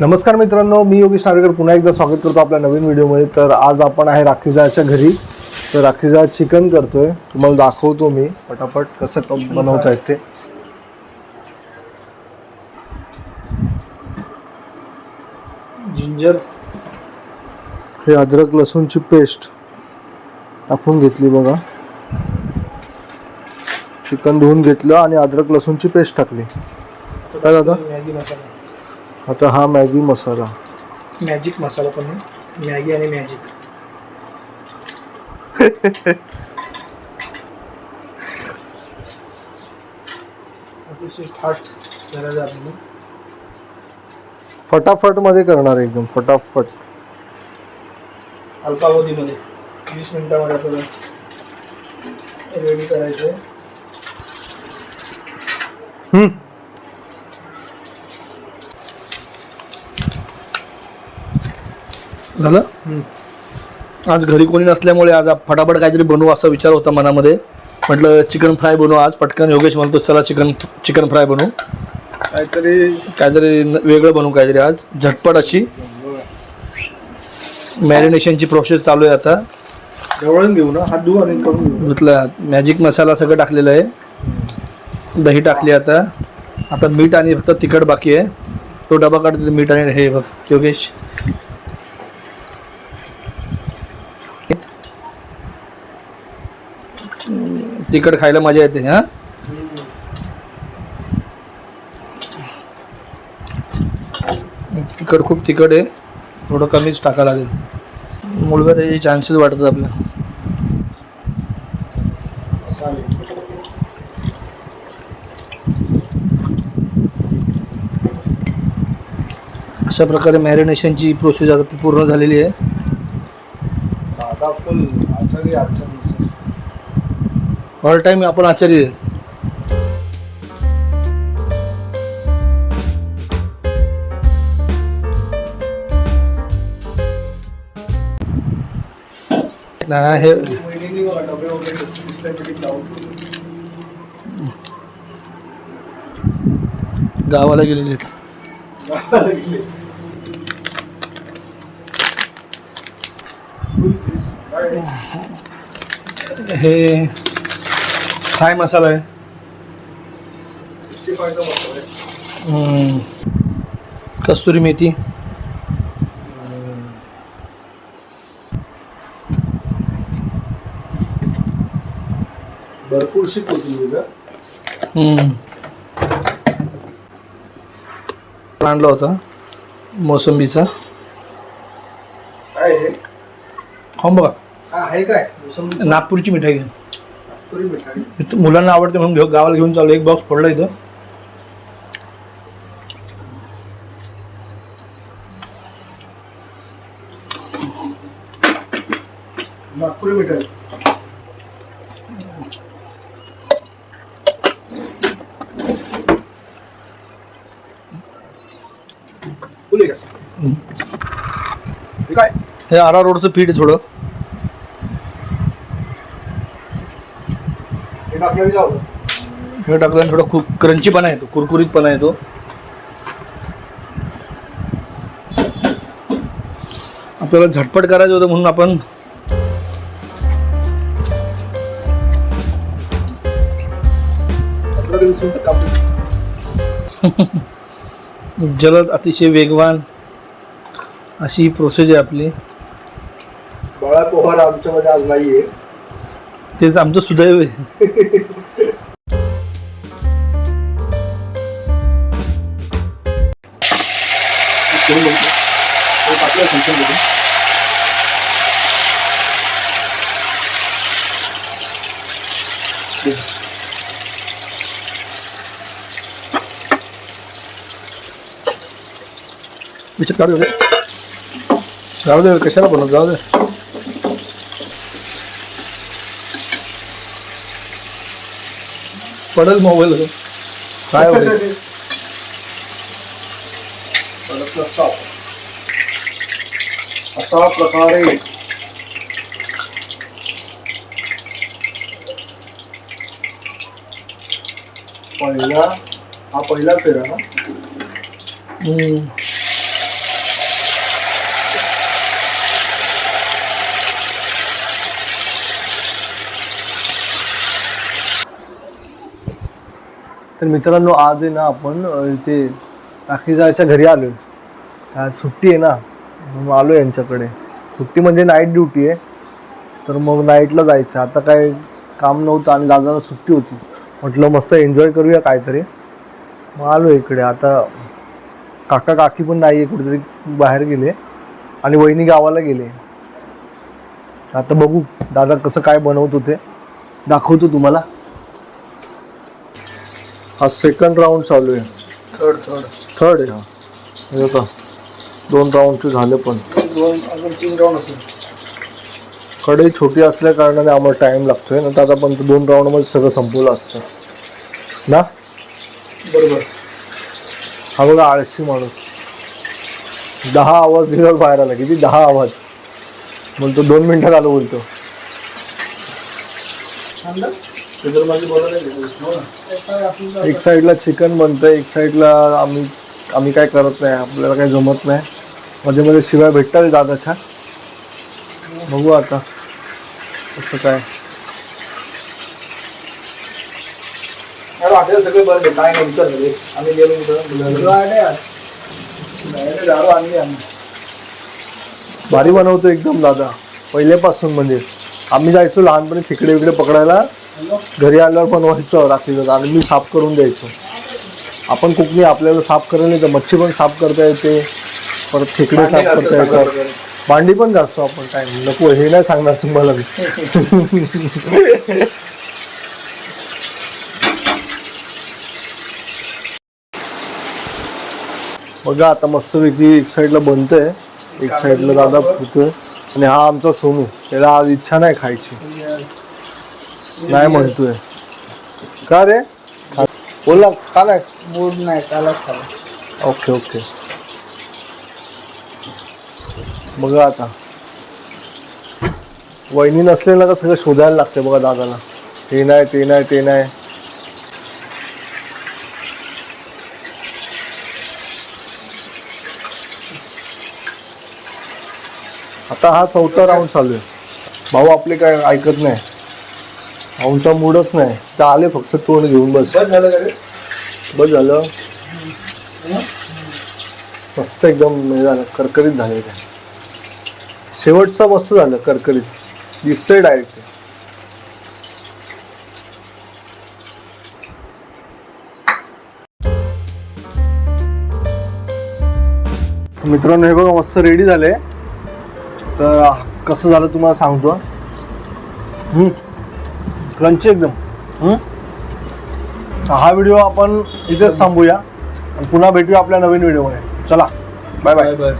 नमस्कार मित्रांनो मी योगेश नार्वेकर. पुन्हा एकदा स्वागत करतो आपल्या नवीन व्हिडिओमध्ये. तर आज आपण आहे राखीजाच्या घरी. तर राखीजा चिकन करतोय. तुम्हाला दाखवतो मी पटापट कसं बनवत आहेत ते जिंजर. हे अद्रक लसूणची पेस्ट टाकून घेतली बघा. चिकन धुवून घेतलं आणि अद्रक लसूणची पेस्ट टाकली. काय दादा? आता हा मॅगी मसाला. मॅजिक मसाला पण आहे. मॅगी आणि मॅजिक अतिशय फास्ट करायचं आपल्याला फटाफट मध्ये करणार आहे एकदम फटाफट. अल्पावधीमध्ये वीस मिनिटामध्ये आपल्याला रेडी करायचं हम्म. झालं? आज घरी कोणी नसल्यामुळे आज आप- फटाफट काहीतरी बनवू असा विचार होता मनामध्ये. म्हटलं चिकन फ्राय बनवू आज. पटकन योगेश म्हणतो चला चिकन चिकन फ्राय बनवू. काहीतरी काहीतरी न- वेगळं बनवू काहीतरी आज. झटपट अशी. मॅरिनेशनची प्रोसेस चालू आहे आता. जवळून घेऊ ना? हात धुवू आणि करून घेऊ. म्हटलं मॅजिक मसाला सगळं टाकलेलं आहे. दही टाकली आता. आता मीठ आणि फक्त तिखट बाकी आहे. तो डबा काढते मीठ आणि हे बघ योगेश. तिखट खायला मजा येते हा? तिखट खूप तिखट आहे. थोडं कमीच टाका लागेल. मुलगा त्याचे चान्सेस वाटतात आपल्या. अशा प्रकारे मॅरिनेशनची प्रोसेस आता पूर्ण झालेली आहे. ऑल टाईम आपण आचार्य. ना हे गावाला गेलेले आहेत. हे फ्राय मसाला आहे. कस्तुरी मेथी. भरपूरशी कोथिंबीर. आणला होता मोसंबीचा. काय आहे बघा. आहे काय? नागपूरची मिठाई आहे. नागपुरी मिठाई इथं मुलांना आवडते म्हणून घेऊ गावाला घेऊन चाललो एक बॉक्स पडला इथं. नागपुरी मिठाई? हे काय? हे आरा रोडचं पीठ आहे थोडं. हे टाकलं टाकल्याने थोडं खूप क्रंचीपणा येतो कुरकुरीतपणा येतो आपल्याला झटपट करायचं होतं म्हणून आपण जलद अतिशय वेगवान अशी प्रोसेस आहे आपली. बाळा पोहार आमच्यामध्ये आज नाहीये. तेच आमचं सुदैव आहे. करून बघतो. हे टाकलं सिस्टममध्ये. विचार काढू दे जाऊ दे कशाला बनवत जाऊ दे पडेल मोबाईल काय होईल अशा प्रकारे पहिला हा पहिला फेरा ना तर मित्रांनो आज आहे ना आपण ते राखी जायच्या घरी आलो आज सुट्टी आहे ना. म्हणून आलो यांच्याकडे. सुट्टी म्हणजे नाईट ड्युटी आहे. तर मग नाईटला जायचं. आता काय काम नव्हतं आणि दादाला सुट्टी होती. म्हटलं मस्त एन्जॉय करूया काहीतरी. मग आलो इकडे. आता काका काकी पण नाही आहे कुठेतरी बाहेर गेले. आणि वहिनी गावाला गेले. आता बघू दादा कसं काय बनवत होते. दाखवतो तुम्हाला. हा सेकंड राऊंड चालू आहे. थर्ड थर्ड थर्ड आहे. हा बघा. दोन राऊंडचे झाले पण. दोन अजून तीन राऊंड असेल. कढई छोटी असल्या कारणाने आम्हाला टाइम लागतोय. ना आता पण दोन राऊंडमध्ये सगळं संपवलं असतं. ना? बरोबर. हा बघा आळशी माणूस. दहा आवाज दिल्यावर बाहेर आला. किती? दहा आवाज. बोलतो दोन मिनिटात आलो बोलतो. हो ना. एक साईडला चिकन बनतंय. एक साईडला आम्ही आम्ही काय करत नाही. आपल्याला काही जमत नाही. मध्ये मध्ये शिवाय भेटतात दादाच्या बघू आता कसं काय. सगळे. आम्ही गेलो आम्ही भारी बनवतो एकदम दादा. पहिल्यापासून म्हणजे. आम्ही जायचो लहानपणी खेकडे विकडे पकडायला. घरी आल्यावर बनवायचो रात्रीचं. आणि मी साफ करून द्यायचो. आपण कुकनी आपल्याला साफ करायला येतं मच्छी पण साफ करता येते. परत खेकडे साफ करता येतात. भांडी पण घासतो आपण काय. नको हे नाही सांगणार तुम्हाला मी. बघा आता मस्तपैकी एक साईडला बनतंय. एक साईडला दादा फुतोय आणि हा आमचा सोनू त्याला आज इच्छा नाही खायची. नाही म्हणतोय. का रे? बोला का नाही? मूड नाही खाला ओके ओके. बघा आता. वहिनी नसलेला का सगळं शोधायला लागते बघा दादाला. ते नाही ते नाही ते नाही. आता हा चौथा राऊंड चालू आहे. भाऊ आपले काय ऐकत नाही. भाऊंचा मूडच नाही. तर आले फक्त तोंड घेऊन बस. बस झालं का रे? बस झालं. मस्त एकदम हे झालं करकरीत झाले ते. शेवटचं मस्त झालं करकरीत. दिसतंय डायरेक्ट मित्रांनो हे बघा मस्त रेडी झाले तर कसं झालं तुम्हाला सांगतो क्रंची एकदम. हा व्हिडिओ आपण इथेच थांबूया. आणि पुन्हा भेटूया आपल्या नवीन व्हिडिओमध्ये चला. Bye bye bye